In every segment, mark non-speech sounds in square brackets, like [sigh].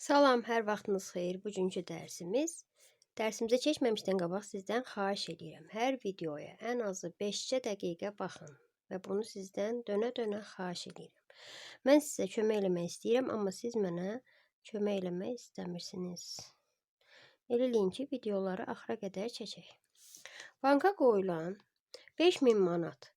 Salam, hər vaxtınız xeyir. Bugünkü dərsimiz dərsimizə keçməmişdən qabaq sizdən xahiş edirəm. Hər videoya ən azı 5-cə dəqiqə baxın və bunu sizdən dönə-dönə xahiş edirəm. Mən sizə kömək eləmək istəyirəm, amma siz mənə kömək eləmək istəmirsiniz. Elə eləyin ki, videoları axıra qədər çəkək. Banka qoyulan 5000 manat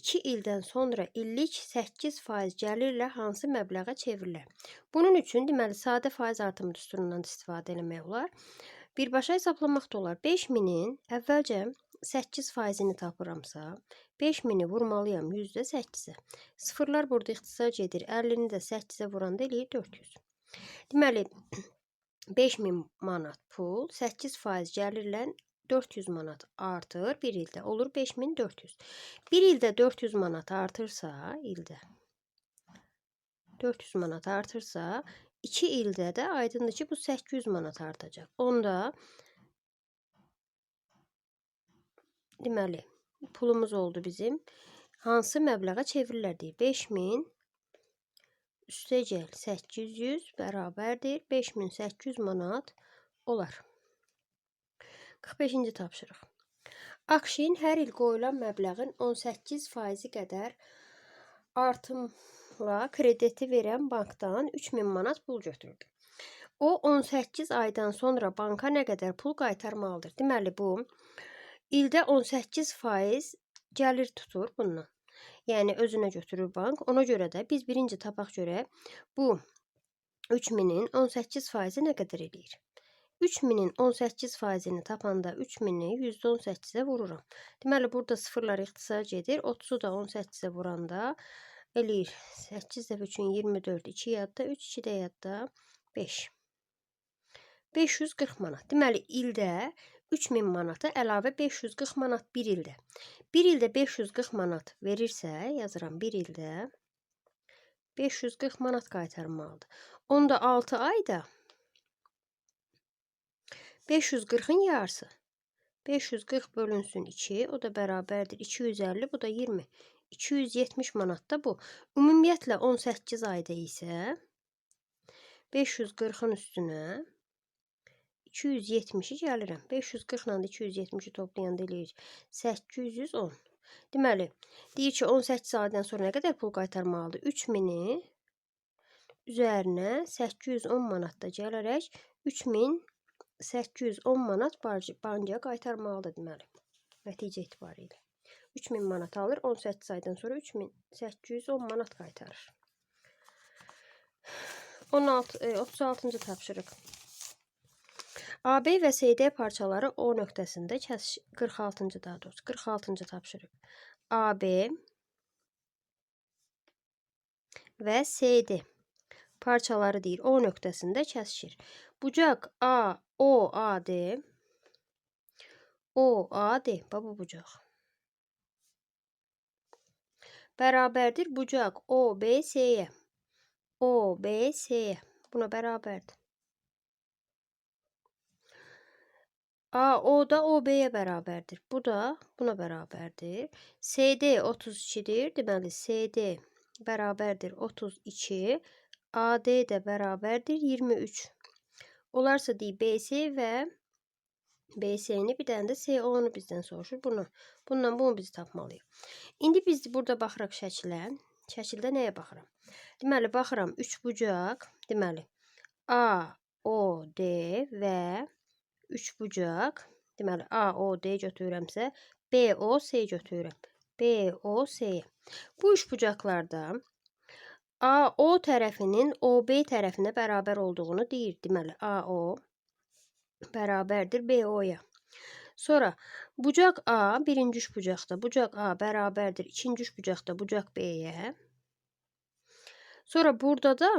2 ildən sonra illik 8% gəlirlə hansı məbləğə çevrilir? Bunun üçün deməli sadə faiz artımı düsturundan istifadə etmək olar. Birbaşa hesablamaq da olar. 5000-in əvvəlcə 8 faizini tapıramsa, 5000-i vurmalıyam %8-ə. Sıfırlar burada ixtisar edir. 50-ni də 8-ə vuranda eləyir 400. Deməli [clears throat] 5000 manat pul 8% gəlirlə 400 manat artır bir ildə olur 5400. Bir ildə 400 manat artırsa ildə 400 manat artırsa 2 ildə də aydındır ki bu 800 manat artacaq. Onda deməli pulumuz oldu bizim. Hansı məbləğə deyir. 5000 üstəgəl 800 bərabərdir 5800 manat olar. 45-ci tapşırıq. Akşin hər il qoyulan məbləğin 18 faizi qədər artımla krediti verən bankdan 3000 manat pul götürdü. O 18 aydan sonra banka nə qədər pul qaytarmalıdır? Deməli bu ildə 18 faiz gəlir tutur bundan. Yəni özünə götürür bank. Ona görə də biz birinci tapaq görə bu 3000-in 18 faizi nə qədər eləyir? 3000-in 18 faizini tapanda 3000-i %18-ə vururam. Deməli burada sıfırlar ixtisar edir. 30-u da 18-ə vuranda eləyir 8 dəfə 3-ün 24, 2 yadda, 3 2 də yadda 5. 540 manat. Deməli ildə 3000 manata əlavə 540 manat bir ildə. Bir ildə 540 manat verirsə, yazıram bir ildə 540 manat qaytarmalıdır. Onda 6 ayda 540'ın yarısı. 540 bölünsün 2. O da bərabərdir. 250 bu da 20. 270 manat da bu. Ümumiyyətlə 18 ayda isə 540-ın üstünə 270-i gəlirəm. 540 ilə 270-i toplayanda eləyir 810. Deməli, deyir ki, 18 aydan sonra nə qədər pul qaytarmalıdır? 3000-i üzərinə 810 manat da gələrək 3000 810 manat banka qaytarmalıdır deməli. Nəticə etibarilə. 3000 manat alır, 18 aydan sonra 3810 manat qaytarır. 16 e, 36-cı tapşırıq. AB və CD parçaları O nöqtəsində kəsiş 46-cı daha doğrusu 46-cı tapşırıq. AB və CD parçaları deyir O nöqtəsində kəsişir. Bucaq A, O, A, D. O, A, D. Baba bucaq. Bərabərdir bucaq O, B, S-yə. O, B, S-yə. Buna bərabərdir. A, O da O, B-yə bərabərdir. Bu da buna bərabərdir. CD 32-dir. Deməli, CD bərabərdir 32. AD də bərabərdir 23. Olarsa deyir BS və BS-ni bir dənə də CO-nu bizdən soruşur. Bunu, bundan bunu biz tapmalıyıq. İndi biz burada baxırıq şəkilə. Şəkildə nəyə baxıram? Deməli, baxıram 3 bucaq. Deməli, A, O, D və 3 bucaq. Deməli, A, O, D götürürəmsə, B, O, S götürürəm. B, O, S. Bu üç bucaqlarda AO tərəfinin OB tərəfinə bərabər olduğunu deyir. Deməli, AO bərabərdir BO-ya. Sonra bucaq A birinci üç bucaqda, bucaq A bərabərdir ikinci üç bucaqda bucaq B-yə. Sonra burada da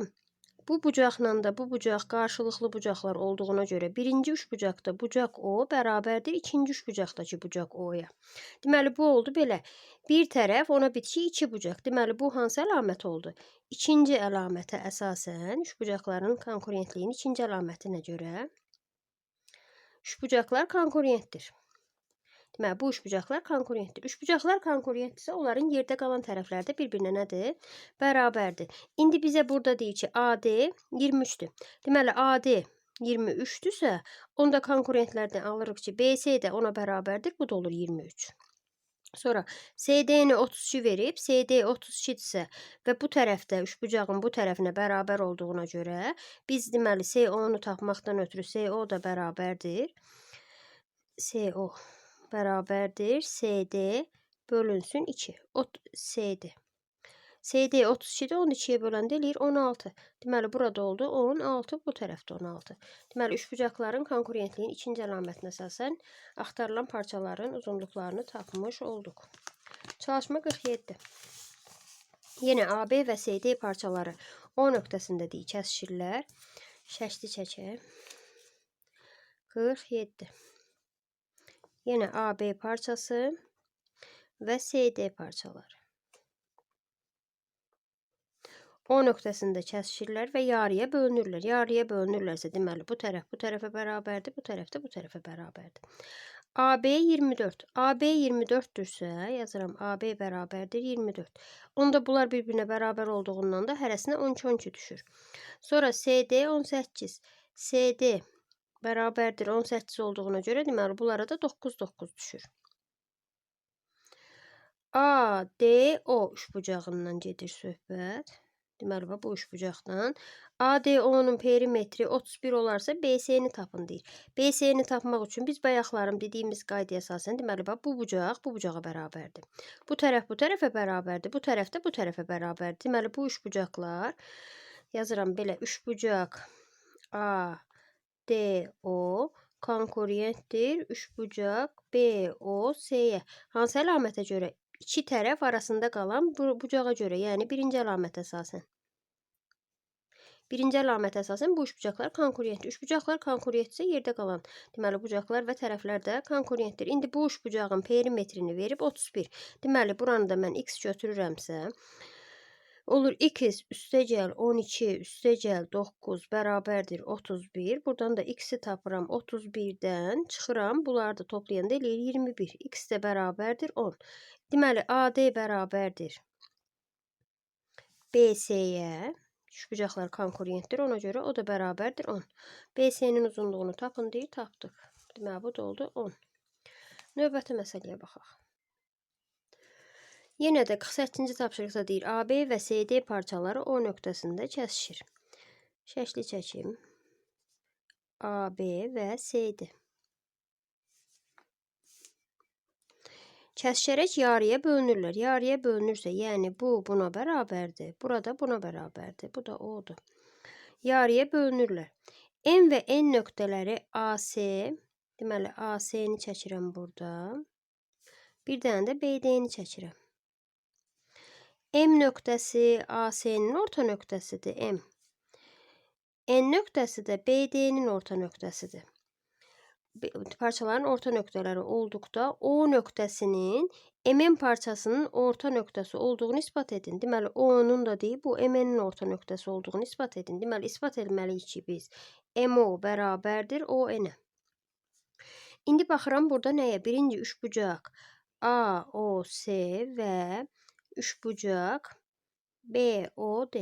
bu bucaqla da bu bucaq qarşılıqlı bucaqlar olduğuna görə birinci üç bucaqda bucaq O bərabərdir ikinci üç bucaqdakı bucaq O-ya. Deməli bu oldu belə. Bir tərəf ona bitki iki bucaq. Deməli bu hansı əlamət oldu? İkinci əlamətə əsasən üç bucaqların konkurentliyinin ikinci əlamətinə görə üç bucaqlar konkurentdir. Deməli bu üçbucaqlar konkurentdir. Üçbucaqlar konkurentdirsə onların yerdə qalan tərəfləri də bir-birinə nədir? Bərabərdir. İndi bizə burada deyir ki, AD 23-dür. Deməli AD 23-dürsə, onda konkurentlərdən alırıq ki, BC də ona bərabərdir. Bu da olur 23. Sonra SD'ni 32 verib, SD 32-dirsə və bu tərəfdə üçbucağın bu tərəfinə bərabər olduğuna görə biz deməli CO-nu tapmaqdan ötürü CO da bərabərdir. CO bərabərdir. CD bölünsün 2. Ot CD. CD 32-də 12-yə böləndə eləyir 16. Deməli burada oldu 16, bu tərəfdə 16. Deməli üçbucaqların konkurentliyin ikinci əlamətinə əsasən axtarılan parçaların uzunluqlarını tapmış olduq. Çalışma 47. Yenə AB və CD parçaları O nöqtəsində deyil, kəsişirlər. Şəkli çəkək. 47. Yenə AB parçası və CD parçaları. O nöqtəsində kəsişirlər və yarıya bölünürlər. Yarıya bölünürlərsə deməli bu tərəf bu tərəfə bərabərdir, bu tərəf də bu tərəfə bərabərdir. AB 24. AB 24-dürsə, yazıram AB bərabərdir 24. Onda bunlar bir-birinə bərabər olduğundan da hərəsinə 12-12 düşür. Sonra CD 18. CD bərabərdir 18 olduğuna görə deməli bunlara da 9-9 düşür. ADO üçbucağından gedir söhbət. Deməli bu üçbucaqdan ADO-nun perimetri 31 olarsa BC-ni tapın deyir. BC-ni tapmaq üçün biz bayaqlarım dediyimiz qaydaya əsasən deməli bax bu bucaq bu bucağa bərabərdir. Bu tərəf bu tərəfə bərabərdir. Bu tərəf də bu tərəfə bərabərdir. Deməli bu üçbucaqlar yazıram belə üçbucaq A D O konkurentdir. Üçbucaq B O C-yə. Hansı əlamətə görə? iki tərəf arasında qalan bu, bucağa görə, yəni birinci əlamət əsasən. Birinci əlamət əsasən bu üçbucaqlar konkurentdir. Üçbucaqlar konkurentsə yerdə qalan, deməli bucaqlar və tərəflər də konkurentdir. İndi bu üçbucağın perimetrini verib 31. Deməli buranı da mən x götürürəmsə, olur x üstəgəl 12 üstəgəl 9 bərabərdir 31. Buradan da x-i tapıram 31-dən çıxıram. Bunları da toplayanda eləyir 21. x də bərabərdir 10. Deməli, AD bərabərdir BC-yə. Üçbucaqlar konkurentdir. Ona görə o da bərabərdir 10. BC-nin uzunluğunu tapın deyir, tapdıq. Deməli, bu da oldu 10. Növbəti məsələyə baxaq. Yenə də 48-ci tapşırıqda deyir, AB və CD parçaları O nöqtəsində kəsişir. Şəkli çəkim. AB və CD. Kəsşərək yarıya bölünürlər. Yarıya bölünürsə, yəni bu buna bərabərdir. Burada buna bərabərdir. Bu da odur. Yarıya bölünürlər. M və N nöqtələri AC, deməli AC-ni çəkirəm burada. Bir dənə də BD-ni çəkirəm. M nöqtəsi AC-nin orta nöqtəsidir. M. N nöqtəsi də BD-nin orta nöqtəsidir parçaların orta nöqtələri olduqda O nöqtəsinin MN parçasının orta nöqtəsi olduğunu isbat edin. Deməli, O-nun da deyib, bu MN-in orta nöqtəsi olduğunu isbat edin. Deməli, isbat etməliyik ki, biz MO bərabərdir ON-ə. İndi baxıram burada nəyə? Birinci üçbucaq AOC və üçbucaq BOD.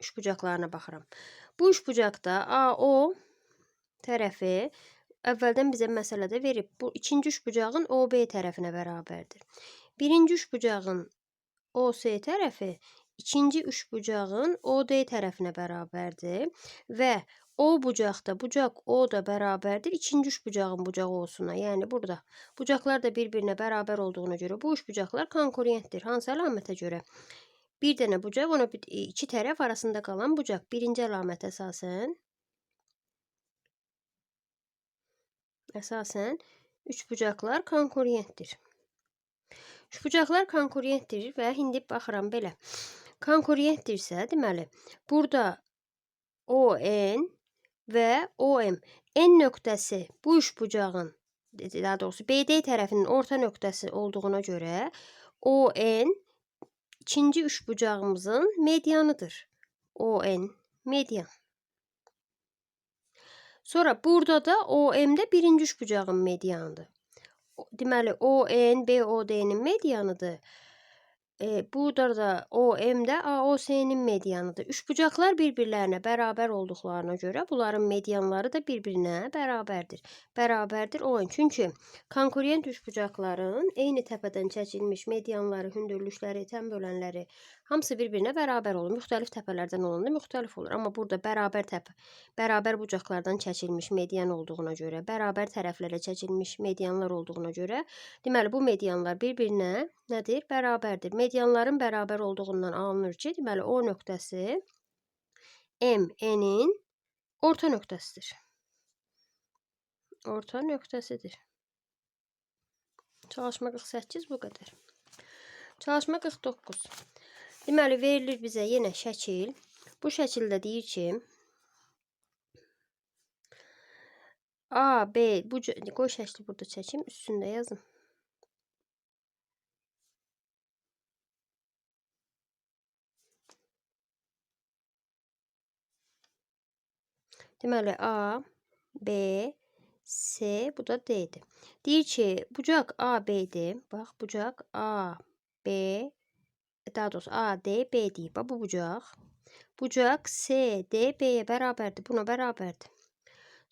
Üçbucaqlarına baxıram. Bu üçbucaqda AO tərəfi əvvəldən bizə məsələdə verib. Bu ikinci üçbucağın OB tərəfinə bərabərdir. Birinci üçbucağın OC tərəfi ikinci üçbucağın OD tərəfinə bərabərdir və O bucaqda bucaq O da bərabərdir ikinci üçbucağın bucağı olsuna. Yəni burada bucaqlar da bir-birinə bərabər olduğuna görə bu üçbucaqlar konkurentdir. Hansı əlamətə görə? Bir dənə bucaq, ona iki tərəf arasında qalan bucaq. Birinci əlamət əsasən Əsasən üçbucaqlar konkurentdir. Üçbucaqlar konkurentdir və indi baxıram belə. Konkurentdirsə, deməli, burada ON və OM N nöqtəsi bu üçbucağın daha doğrusu BD tərəfinin orta nöqtəsi olduğuna görə ON ikinci üçbucağımızın medianıdır. ON median. Sonra burada da OM-də birinci üçbucağın medianıdır. Deməli ON BOD-nin medianıdır. E, burada da OM-də AOS-nin medianıdır. Üçbucaqlar bir-birlərinə bərabər olduqlarına görə bunların medianları da bir-birinə bərabərdir. Bərabərdir ON. Çünki konkurent üçbucaqların eyni təpədən çəkilmiş medianları, hündürlükləri, tən bölənləri hamısı bir-birinə bərabər olur. Müxtəlif təpələrdən olanda müxtəlif olur. Amma burada bərabər təpə, bərabər bucaqlardan çəkilmiş median olduğuna görə, bərabər tərəflərə çəkilmiş medianlar olduğuna görə, deməli bu medianlar bir-birinə nədir? Bərabərdir. Medianların bərabər olduğundan alınır ki, deməli O nöqtəsi M-N-in orta nöqtəsidir. Orta nöqtəsidir. Çalışma 48 bu qədər. Çalışma 49. Deməli verilir bizə yenə şəkil. Bu şəkildə deyir ki, A, B, bu qoy şəkli burada çəkim, üstündə yazın. Deməli A, B, C, bu da D-dir. Deyir ki, bucaq AB-dir. Bax, bucaq A, B, daha doğrusu A, D, B deyib. Bax, bu bucaq. Bucaq C, D, B-yə bərabərdir. Buna bərabərdir.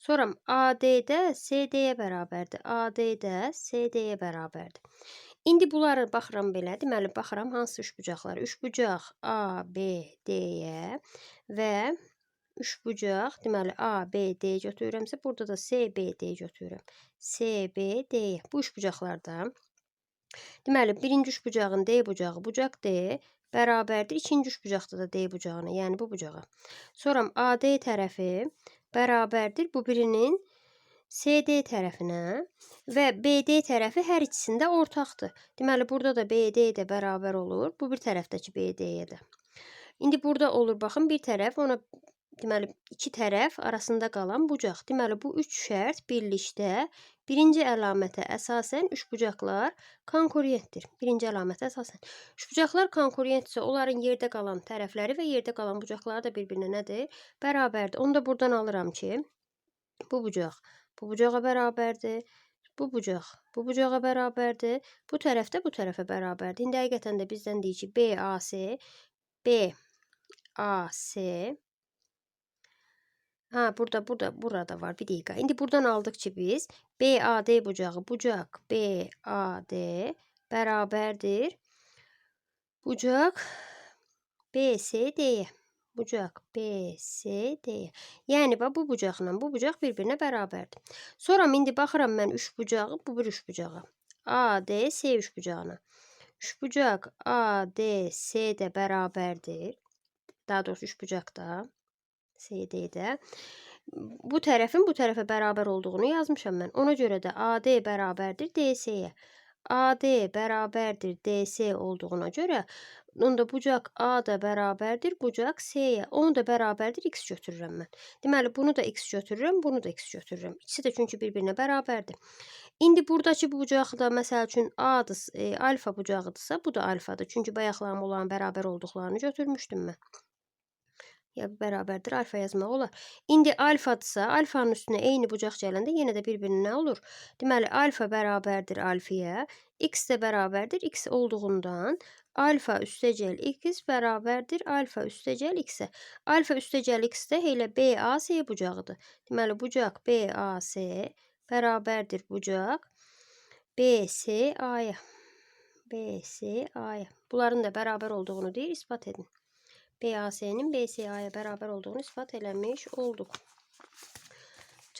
Sonra AD-də CD-yə bərabərdir. AD-də CD-yə bərabərdir. İndi bunları baxıram belə. Deməli, baxıram hansı üçbucaqlar? Üçbucaq A, B, D-yə və üçbucaq, deməli A, B, D götürürəmsə, burada da C, B, D götürürəm. C, B, D-yə. Bu üçbucaqlarda Deməli, birinci üçbucağın D bucağı bucaq D bərabərdir ikinci üçbucaqda da D bucağına, yəni bu bucağa. Sonra AD tərəfi bərabərdir bu birinin CD tərəfinə və BD tərəfi hər ikisində ortaqdır. Deməli, burada da BD də bərabər olur bu bir tərəfdəki BD-yə də. İndi burada olur, baxın, bir tərəf ona deməli iki tərəf arasında qalan bucaq. Deməli bu üç şərt birlikdə birinci əlamətə əsasən üçbucaqlar konkurentdir. Birinci əlamətə əsasən. Üçbucaqlar konkurentsə onların yerdə qalan tərəfləri və yerdə qalan bucaqları da bir-birinə nədir? Bərabərdir. Onu da buradan alıram ki, bu bucaq bu bucağa bərabərdir. Bu bucaq bu bucağa bərabərdir. Bu tərəf də bu tərəfə bərabərdir. İndi həqiqətən də bizdən deyir ki, BAC BAC Ha burada burada burada var bir dakika. İndi buradan aldık ki biz BAD bucağı bucaq BAD bərabərdir. Bucaq BCD-yə. Bucaq BCD-yə. Yəni bax bu bucaqla bu bucaq bir-birinə bərabərdir. Sonra indi baxıram mən üç bucağı, bu bir üç bucağa. AD C üç bucağına. Üç bucaq ADC də bərabərdir. Daha doğrusu üç bucaq da CD-də. Bu tərəfin bu tərəfə bərabər olduğunu yazmışam mən. Ona görə də AD bərabərdir DC-yə. AD bərabərdir DC olduğuna görə onda bucaq A da bərabərdir bucaq C-yə. Onu da bərabərdir X götürürəm mən. Deməli bunu da X götürürəm, bunu da X götürürəm. İkisi də çünki bir-birinə bərabərdir. İndi buradakı bu bucaq da məsəl üçün A-dır, e, alfa bucağıdırsa, bu da alfadır. Çünki bayaqlarım olan bərabər olduqlarını götürmüşdüm mən. Ya bərabərdir alfa yazmaq olar. İndi alfadırsa, alfanın üstünə eyni bucaq gələndə yenə də bir-birinə nə olur? Deməli alfa bərabərdir alfiyə, x də bərabərdir x olduğundan alfa üstəgəl x bərabərdir alfa üstəgəl x-ə. Alfa üstəgəl x də elə BAC bucağıdır. Deməli bucaq BAC bərabərdir bucaq BCA-ya. BCA-ya. Bunların da bərabər olduğunu deyir, isbat edin. BAS'nin BSA'ya bərabər olduğunu ispat eləmiş olduq.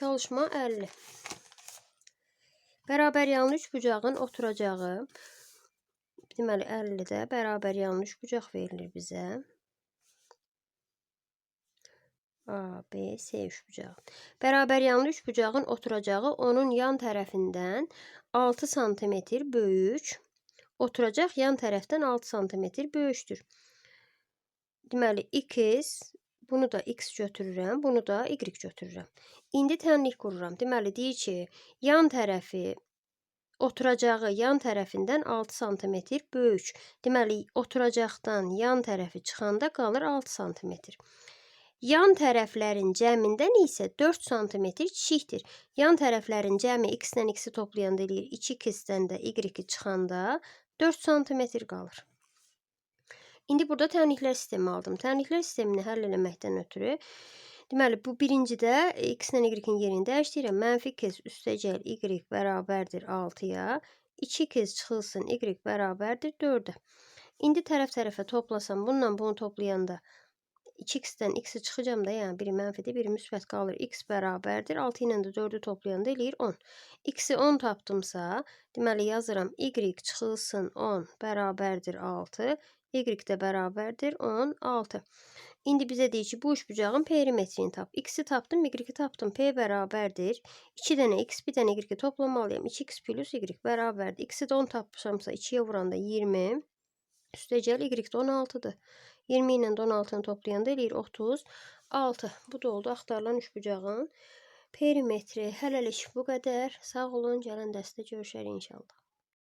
Çalışma 50. Bərabər yanlı üç bucağın oturacağı deməli 50-də bərabər yanlı üç bucaq verilir bizə. A, B, C üç bucağı. Bərabər yanlı üç bucağın oturacağı onun yan tərəfindən 6 sm böyük, oturacaq yan tərəfdən 6 sm böyükdür. Deməli x bunu da x götürürəm, bunu da y götürürəm. İndi tənlik qururam. Deməli deyir ki, yan tərəfi oturacağı yan tərəfindən 6 sm böyük. Deməli oturacaqdan yan tərəfi çıxanda qalır 6 sm. Yan tərəflərin cəmindən isə 4 sm kiçikdir. Yan tərəflərin cəmi x-dən x-i toplayanda eləyir 2x-dən də y-i çıxanda 4 sm qalır. İndi burada tənliklər sistemi aldım. Tənliklər sistemini həll eləməkdən ötürü Deməli, bu birincidə x-lə y-in yerini dəyişdirirəm. Mənfi kez üstəgəl y bərabərdir 6-ya. 2 kez çıxılsın y bərabərdir 4-ə. İndi tərəf-tərəfə toplasam, bununla bunu toplayanda 2x-dən x-i da, yəni biri mənfidir, biri müsbət qalır. x bərabərdir. 6 ilə də 4-ü toplayanda eləyir 10. x-i 10 tapdımsa, deməli yazıram y çıxılsın 10 bərabərdir 6. y də bərabərdir 16. İndi bizə deyir ki, bu üçbucağın perimetrini tap. X-i tapdım, y-i tapdım. P bərabərdir. 2 dənə x, bir dənə y toplamalıyam. 2x plus y bərabərdir. X-i də 10 tapmışamsa 2-yə vuranda 20. Üstəgəl y də 16-dır. 20 ilə 16-nı toplayanda eləyir 36. Bu da oldu axtarılan üçbucağın perimetri. Hələlik bu qədər. Sağ olun, gələn dərsdə görüşərik inşallah.